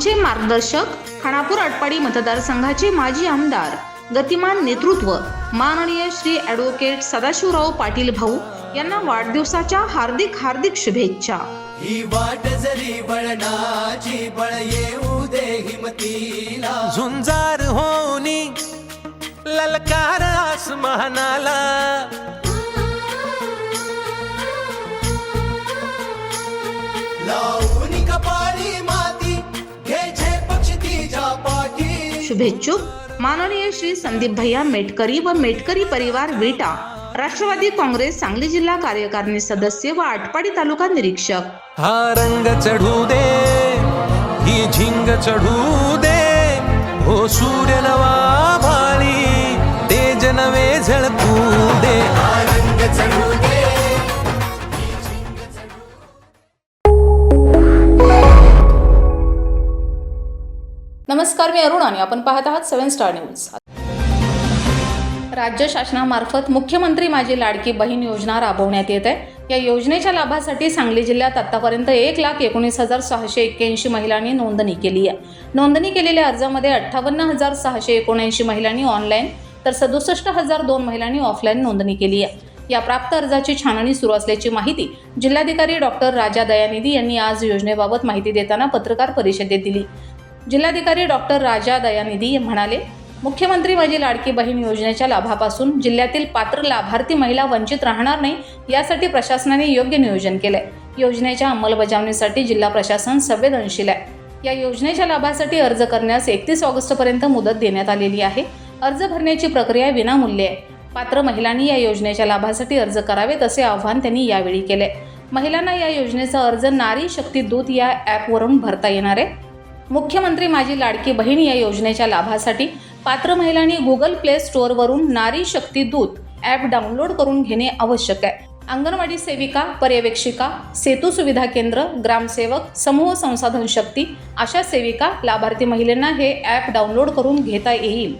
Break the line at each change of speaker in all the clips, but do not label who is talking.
आमचे मार्गदर्शक खानापूर आटपाडी मतदारसंघाचे माजी आमदार गतिमान नेतृत्व माननीय श्री ॲडव्होकेट सदाशिवराव पाटील भाऊ यांना वाढदिवसाच्या हार्दिक हार्दिक शुभेच्छा.
ही वाट जरी बळणाची बळ येऊ दे हिमतीला.
झुंजार होनी ललकार आसमानाला.
शुभेच्छुक माननीय श्री संदीप भैया मेटकरी व मेटकरी परिवार विटा राष्ट्रवादी काँग्रेस सांगली जिल्हा कार्यकारिणी सदस्य व आटपाडी तालुका निरीक्षक।
हा रंग चढू दे ही झिंग चढू दे हो सूर्य नवा
नमस्कार मी अरुण आणि आपण पाहत आहात सेव्हन स्टार न्यूज. राज्य शासनामार्फत मुख्यमंत्री माझी लाडकी बहीण योजना राबवण्यात येत आहे. या योजनेच्या लाभासाठी सांगली जिल्ह्यात आतापर्यंत एक लाख एकोणीस हजार सहाशे एक्क्याऐंशी महिलांनी नोंदणी केली आहे. नोंदणी केलेल्या अर्जामध्ये अठ्ठावन्न हजार सहाशे एकोणऐंशी महिलांनी ऑनलाईन तर सदुसष्ट हजार दोन महिलांनी ऑफलाईन नोंदणी केली आहे. या प्राप्त अर्जाची छाननी सुरू असल्याची माहिती जिल्हाधिकारी डॉक्टर राजा दयानिधी यांनी आज योजनेबाबत माहिती देताना पत्रकार परिषदेत दिली. जिल्हाधिकारी डॉक्टर राजा दयानिधी म्हणाले मुख्यमंत्री माझी लाडकी बहीण योजनेच्या लाभापासून जिल्ह्यातील पात्र लाभार्थी महिला वंचित राहणार नाही यासाठी प्रशासनाने योग्य नियोजन केलंय. योजनेच्या अंमलबजावणीसाठी जिल्हा प्रशासन संवेदनशील आहे. या योजनेच्या लाभासाठी अर्ज करण्यास एकतीस ऑगस्टपर्यंत मुदत देण्यात आलेली आहे. अर्ज भरण्याची प्रक्रिया विनामूल्य आहे. पात्र महिलांनी या योजनेच्या लाभासाठी अर्ज करावेत असे आव्हान त्यांनी यावेळी केले महिलांना या योजनेचा अर्ज नारी शक्ती दूत या ॲपवरून भरता येणार आहे. मुख्यमंत्री माझी लाडकी बहीण या योजनेच्या लाभासाठी पात्र महिलांनी गुगल प्ले स्टोअरवरून नारी शक्ती दूत ॲप डाउनलोड करून घेणे आवश्यक आहे. अंगणवाडी सेविका पर्यवेक्षिका सेतू सुविधा केंद्र ग्रामसेवक समूह संसाधन शक्ती अशा सेविका लाभार्थी महिलांना हे ॲप डाउनलोड करून घेता येईल.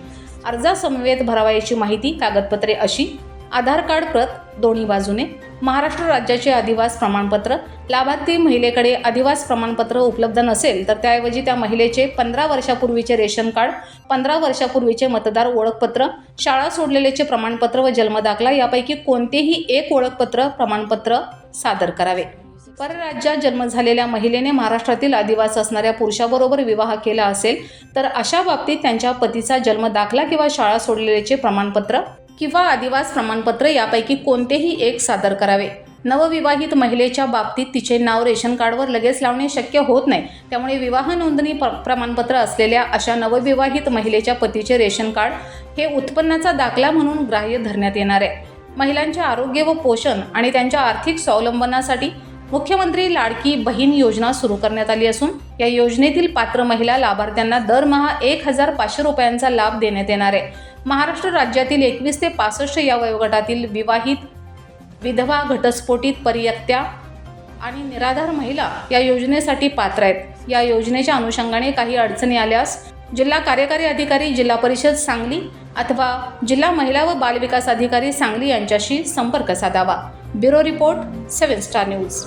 अर्जासमवेत भरावयाची माहिती कागदपत्रे अशी आधार कार्ड प्रत दोन्ही बाजूने महाराष्ट्र राज्याचे अधिवास प्रमाणपत्र लाभार्थी महिलेकडे अधिवास प्रमाणपत्र उपलब्ध नसेल तर त्याऐवजी त्या महिलेचे पंधरा वर्षापूर्वीचे रेशन कार्ड पंधरा वर्षापूर्वीचे मतदार ओळखपत्र शाळा सोडलेलेचे प्रमाणपत्र व जन्मदाखला यापैकी कोणतेही एक ओळखपत्र प्रमाणपत्र सादर करावे. परराज्यात जन्म झालेल्या महिलेने महाराष्ट्रातील आदिवास असणाऱ्या पुरुषाबरोबर विवाह केला असेल तर अशा बाबतीत त्यांच्या पतीचा जन्म दाखला किंवा शाळा सोडलेलेचे प्रमाणपत्र किंवा आदिवास प्रमाणपत्र यापैकी कोणतेही एक सादर करावे. नवविवाहित महिलेच्या बाबतीत तिचे नाव रेशन कार्डवर लगेच लावणे शक्य होत नाही. त्यामुळे विवाह नोंदणी प्र प्रमाणपत्र असलेल्या अशा नवविवाहित महिलेच्या पतीचे रेशन कार्ड हे उत्पन्नाचा दाखला म्हणून ग्राह्य धरण्यात येणार आहे. महिलांचे आरोग्य व पोषण आणि त्यांच्या आर्थिक स्वावलंबनासाठी मुख्यमंत्री लाडकी बहीण योजना सुरू करण्यात आली असून या योजनेतील पात्र महिला लाभार्थ्यांना दरमहा एक हजार पाचशे रुपयांचा लाभ देण्यात येणार आहे. महाराष्ट्र राज्यातील एकवीस ते पासष्ट या वयोगटातील विवाहित विधवा घटस्फोटित परित्यक्त्या आणि निराधार महिला या योजनेसाठी पात्र आहेत. या योजनेच्या अनुषंगाने काही अडचणी आल्यास जिल्हा कार्यकारी अधिकारी जिल्हा परिषद सांगली अथवा जिल्हा महिला व बालविकास अधिकारी सांगली यांच्याशी संपर्क साधावा. Bureau report seven star news.